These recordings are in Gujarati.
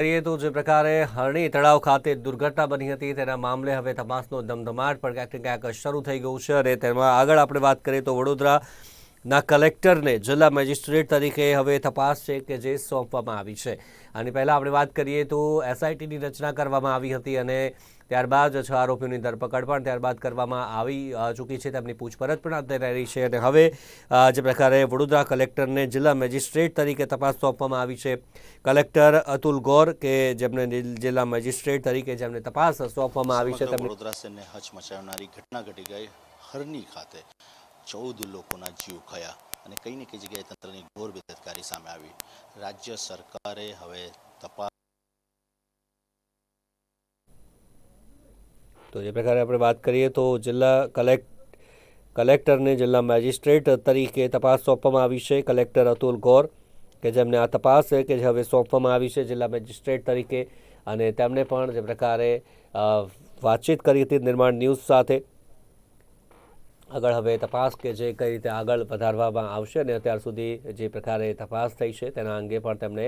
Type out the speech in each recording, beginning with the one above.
કરીએ તો જે પ્રકારે હરણી તળાવ ખાતે દુર્ઘટના બની હતી, તેના મામલે હવે તપાસનો ધમધમાટ પણ ક્યાંક ક્યાંક શરૂ થઈ ગયું છે અને તેમાં આગળ આપણે વાત કરીએ તો વડોદરાના કલેક્ટરને જિલ્લા મેજિસ્ટ્રેટ તરીકે હવે તપાસ છે કે જે સોંપવામાં આવી છે. આની પહેલાં આપણે વાત કરીએ તો એસઆઈટીની રચના કરવામાં આવી હતી અને ત્યારબાદ છ આરોપીઓની ધરપકડ પણ ત્યારબાદ કરવામાં આવી ચૂકી છે. તેમની પૂછપરછ પણ અત્યારે રહી છે અને હવે જે પ્રકારે વડોદરા કલેક્ટરને જિલ્લા મેજિસ્ટ્રેટ તરીકે તપાસ સોંપવામાં આવી છે. કલેક્ટર અતુલ ગોર કે જેમને જિલ્લા મેજિસ્ટ્રેટ તરીકે જેમને તપાસ સોંપવામાં આવી છે તેમની વડોદરા શહેરને હચમચાવનારી ઘટના ઘટી ગઈ. હરની ખાતે ચૌદ લોકોના જીવ ખયા અને કઈ ને કઈ જગ્યાએ તંત્રની ઘોર બેદરકારી સામે આવી. રાજ્ય સરકારે હવે તપાસ તો જે પ્રકારે આપણે વાત કરીએ તો જિલ્લા કલેક્ટ કલેક્ટરને જિલ્લા મેજિસ્ટ્રેટ તરીકે તપાસ સોંપવામાં આવી છે, કલેક્ટર અતુલ ગોર, કે જેમને આ તપાસ કે જે હવે સોંપવામાં આવી છે જિલ્લા મેજિસ્ટ્રેટ તરીકે. અને તેમણે પણ જે પ્રકારે વાતચીત કરી હતી નિર્માણ ન્યૂઝ સાથે. આગળ હવે તપાસ કે જે કઈ રીતે આગળ વધારવામાં આવશે અને અત્યાર સુધી જે પ્રકારે તપાસ થઈ છે તેના અંગે પણ તેમણે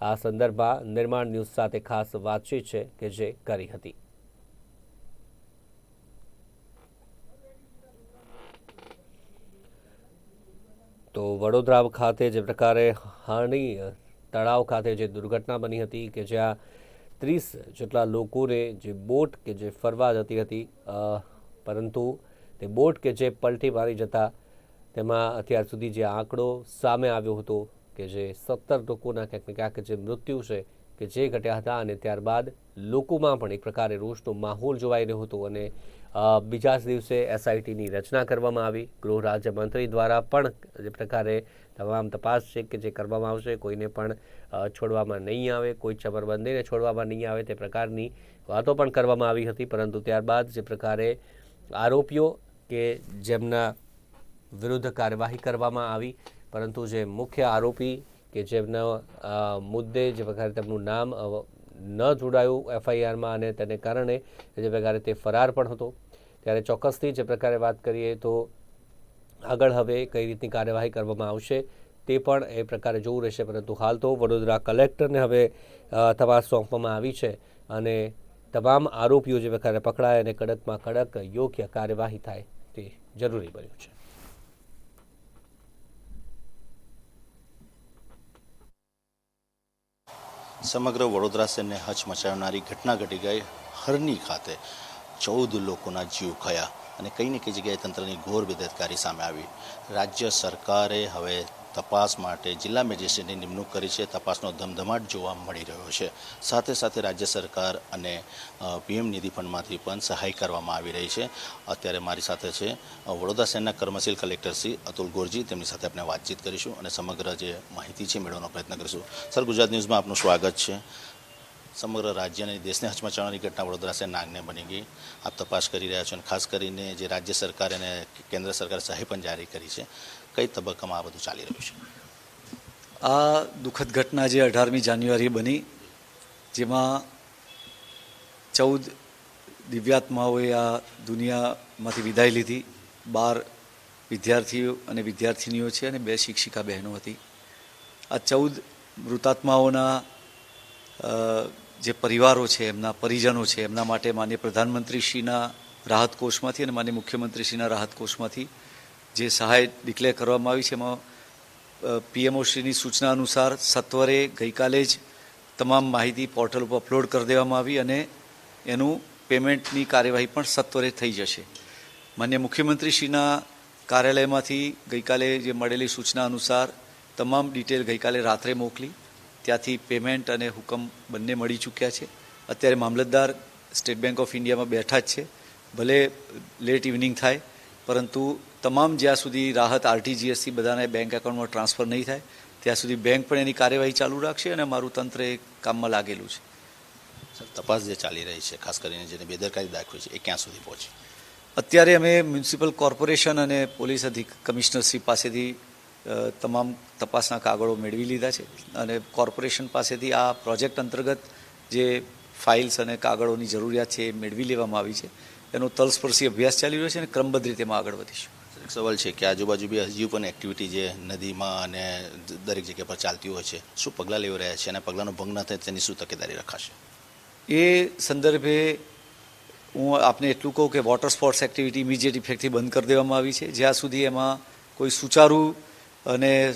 આ સંદર્ભમાં નિર્માણ ન્યૂઝ સાથે ખાસ વાતચીત છે કે જે કરી હતી. તો વડોદરા ખાતે જે પ્રકારે હાણી તળાવ ખાતે જે દુર્ઘટના બની હતી કે જ્યાં ત્રીસ જેટલા લોકોને જે બોટ કે જે ફરવા જતી હતી પરંતુ તે બોટ કે જે પલટી મારી જતા, તેમાં અત્યાર સુધી જે આંકડો સામે આવ્યો હતો કે જે સત્તર લોકોના ક્યાંક ક્યાંક જે મૃત્યુ છે કે જે ઘટ્યા હતા અને ત્યારબાદ લોકોમાં પણ એક પ્રકારે રોષનો માહોલ જોવાઈ રહ્યો હતો અને બીજા જ દિવસે એસઆઈટીની રચના કરવામાં આવી. ગૃહ રાજ્યમંત્રી દ્વારા પણ જે પ્રકારે તમામ તપાસ છે કે જે કરવામાં આવશે કોઈને પણ છોડવામાં નહીં આવે, કોઈ ચબરબંધીને છોડવામાં નહીં આવે તે પ્રકારની વાતો પણ કરવામાં આવી હતી. પરંતુ ત્યારબાદ જે પ્રકારે આરોપીઓ કે જેમના વિરુદ્ધ કાર્યવાહી કરવામાં આવી, પરંતુ જે મુખ્ય આરોપી કે જેમના મુદ્દે જે પ્રકારે તેમનું નામ ન જોડાયું એફઆઈઆરમાં અને તેને કારણે જે પ્રકારે તે ફરાર પણ હતો. ત્યારે ચોક્કસથી જે પ્રકારે વાત કરીએ તો આગળ હવે કઈ રીતની કાર્યવાહી કરવામાં આવશે તે પણ એ પ્રકારે જોવું રહેશે, પરંતુ હાલ તો વડોદરા કલેક્ટરને હવે તપાસ સોંપવામાં આવી છે અને તમામ આરોપીઓ જે પ્રકારે પકડાય અને કડકમાં કડક યોગ્ય કાર્યવાહી થાય. તે જરૂરી બન્યું છે. સમગ્ર વડોદરા શહેરને હચમચાવનારી ઘટના ઘટી ગઈ. હરની ખાતે ચૌદ લોકોના જીવ ખયા અને કઈ ને કઈ જગ્યાએ તંત્રની ઘોર બેદરકારી સામે આવી. રાજ્ય સરકારે હવે તપાસ માટે જિલ્લા મેજિસ્ટ્રેટની નિમણૂક કરી છે. તપાસનો ધમધમાટ જોવા મળી રહ્યો છે. સાથે સાથે રાજ્ય સરકાર અને પીએમ નિધિ ફંડમાંથી પણ સહાય કરવામાં આવી રહી છે. અત્યારે મારી સાથે છે વડોદરા શહેરના કર્મશીલ કલેક્ટર શ્રી અતુલ ગોરજી. તેમની સાથે આપણે વાતચીત કરીશું અને સમગ્ર જે માહિતી છે, મેળવવાનો પ્રયત્ન કરીશું. સર, ગુજરાત ન્યૂઝમાં આપનું સ્વાગત છે. સમગ્ર રાજ્ય અને દેશને હચમચાવવાની ઘટના વડોદરા શહેરના નાગને બની ગઈ. આપ તપાસ કરી રહ્યા છો અને ખાસ કરીને જે રાજ્ય સરકાર અને કેન્દ્ર સરકાર સહાય પણ જારી કરી છે. કઈ તબક્કામાં આ બધું ચાલી રહ્યું છે? આ દુઃખદ ઘટના જે અઢારમી જાન્યુઆરી બની, જેમાં ચૌદ દિવ્યાત્માઓએ આ દુનિયામાંથી વિદાય લીધી. બાર વિદ્યાર્થીઓ અને વિદ્યાર્થિનીઓ છે અને બે શિક્ષિકા બહેનો હતી. આ ચૌદ મૃતાત્માઓના જે પરિવારો છે, એમના પરિજનો છે, એમના માટે માન્ય પ્રધાનમંત્રીશ્રીના રાહત કોષમાંથી અને માન્ય મુખ્યમંત્રીશ્રીના રાહત કોષમાંથી જે સહાય ડિક્લેર કરવામાં આવી છે, એમાં પીએમઓશ્રીની સૂચના અનુસાર સત્વરે ગઈકાલે જ તમામ માહિતી પોર્ટલ ઉપર અપલોડ કરી દેવામાં આવી અને એનું પેમેન્ટની કાર્યવાહી પણ સત્વરે થઈ જશે. માન્ય મુખ્યમંત્રીશ્રીના કાર્યાલયમાંથી ગઈકાલે જે મળેલી સૂચના અનુસાર તમામ ડિટેલ ગઈકાલે રાત્રે મોકલી, ત્યાંથી પેમેન્ટ અને હુકમ બંને મળી ચૂક્યા છે. અત્યારે મામલતદાર સ્ટેટ બેંક ઓફ ઇન્ડિયામાં બેઠા જ છે. ભલે લેટ ઇવનિંગ થાય પરંતુ તમામ જ્યાં સુધી રાહત આરટીજીએસથી બધાને બેંક એકાઉન્ટમાં ટ્રાન્સફર નહીં થાય ત્યાં સુધી બેંક પણ એની કાર્યવાહી ચાલુ રાખશે અને મારું તંત્ર એ કામમાં લાગેલું છે. સર તપાસ જે ચાલી રહી છે ખાસ કરીને જેને બેદરકારી દાખવી છે એ ક્યાં સુધી પહોંચી? અત્યારે અમે મ્યુનિસિપલ કોર્પોરેશન અને પોલીસ અધિક કમિશનરશ્રી પાસેથી તમામ તપાસના કાગળો મેળવી લીધા છે અને કોર્પોરેશન પાસેથી આ પ્રોજેક્ટ અંતર્ગત જે ફાઇલ્સ અને કાગળોની જરૂરિયાત છે એ મેળવી લેવામાં આવી છે. એનો તલસ્પર્શી અભ્યાસ ચાલી રહ્યો છે અને ક્રમબદ્ધ રીતે એમાં આગળ વધીશું. એક સવાલ છે કે આજુબાજુ બી હજી પણ એક્ટિવિટી જે નદીમાં અને દરેક જગ્યા પર ચાલતી હોય છે શું પગલાં લેવા રહ્યા છે અને પગલાંનો ભંગ ન થાય તેની શું તકેદારી રખાશે? એ સંદર્ભે હું આપને એટલું કહું કે વોટર સ્પોર્ટ્સ એક્ટિવિટી ઇમિડિયેટ ઇફેક્ટથી બંધ કરી દેવામાં આવી છે. જ્યાં સુધી એમાં કોઈ સુચારુ અને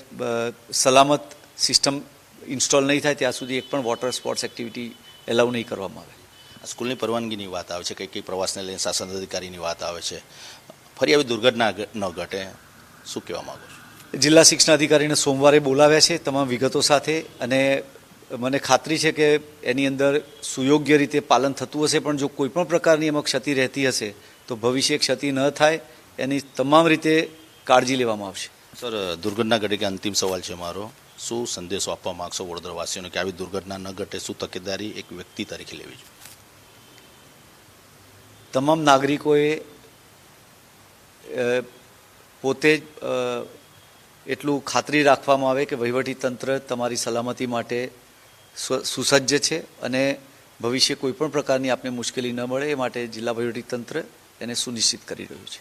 સલામત સિસ્ટમ ઇન્સ્ટોલ નહીં થાય ત્યાં સુધી એક પણ વોટર સ્પોર્ટ્સ એક્ટિવિટી એલાઉ નહીં કરવામાં આવે. સ્કૂલની પરવાનગીની વાત આવે છે કંઈક કંઈક પ્રવાસને લઈને શાસન અધિકારીની વાત આવે છે. ફરી આવી દુર્ઘટના ન ઘટે. શું કહેવા માંગો છો? જિલ્લા શિક્ષણ અધિકારીને સોમવારે બોલાવ્યા છે તમામ વિગતો સાથે અને મને ખાતરી છે કે એની અંદર સુયોગ્ય રીતે પાલન થતું હશે પણ જો કોઈ પણ પ્રકારની એમાં ક્ષતિ રહેતી હશે તો ભવિષ્ય ક્ષતિ ન થાય એની તમામ રીતે કાળજી લેવામાં આવશે. સર દુર્ઘટના ઘટે કે અંતિમ સવાલ છે મારો. શું સંદેશો આપવા માગશો વડોદરાવાસીઓને કે આવી દુર્ઘટના ન ઘટે? શું તકેદારી એક વ્યક્તિ તરીકે લેવી જોઈએ? તમામ નાગરિકોએ પોતે જ એટલું ખાતરી રાખવામાં આવે કે વહીવટી તંત્ર તમારી સલામતી માટે સુસજ્જ છે અને ભવિષ્ય કોઈપણ પ્રકારની આપને મુશ્કેલી ન મળે એ માટે જિલ્લા વહીવટી તંત્ર એને સુનિશ્ચિત કરી રહ્યું છે.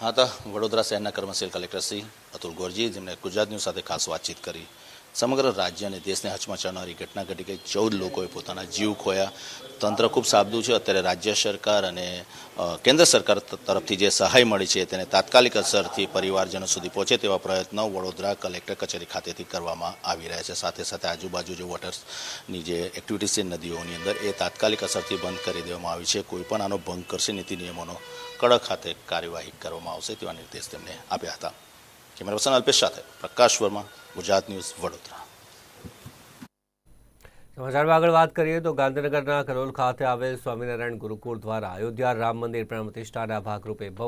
હા, તો વડોદરા શહેરના કર્મશીલ કલેક્ટર શ્રી અતુલ ગોરજી જેમણે ગુજરાત ન્યૂઝ સાથે ખાસ વાતચીત કરી. સમગ્ર રાજ્ય અને દેશને હચમચાવનારી ઘટના ઘટી ગઈ ચૌદ લોકોએ પોતાના જીવ ખોયા. તંત્ર ખૂબ સાબદું છે. અત્યારે રાજ્ય સરકાર અને કેન્દ્ર સરકાર તરફથી જે સહાય મળી છે તેને તાત્કાલિક અસરથી પરિવારજનો સુધી પહોંચે તેવા પ્રયત્નો વડોદરા કલેક્ટર કચેરી ખાતેથી કરવામાં આવી રહ્યા છે. સાથે સાથે આજુબાજુ જે વોટર્સની જે એક્ટિવિટીઝ છે નદીઓની અંદર એ તાત્કાલિક અસરથી બંધ કરી દેવામાં આવી છે. કોઈ પણ આનો ભંગ કરશે, નીતિ નિયમોનો કડક હાથે કાર્યવાહી કરવામાં આવશે તેવા નિર્દેશ તેમને આપ્યા હતા. કેમેરા પર્સન અલ્પેશ સાથે પ્રકાશ વર્મા ગુજરાત ન્યૂઝ વડોદરા. સમાચારમાં આગળ વાત કરીએ તો ગાંધીનગરના કલોલ ખાતે આવેલ સ્વામિનારાયણ ગુરુકુળ દ્વારા અયોધ્યા રામ મંદિર પ્રાણ પ્રતિષ્ઠાના ભાગરૂપે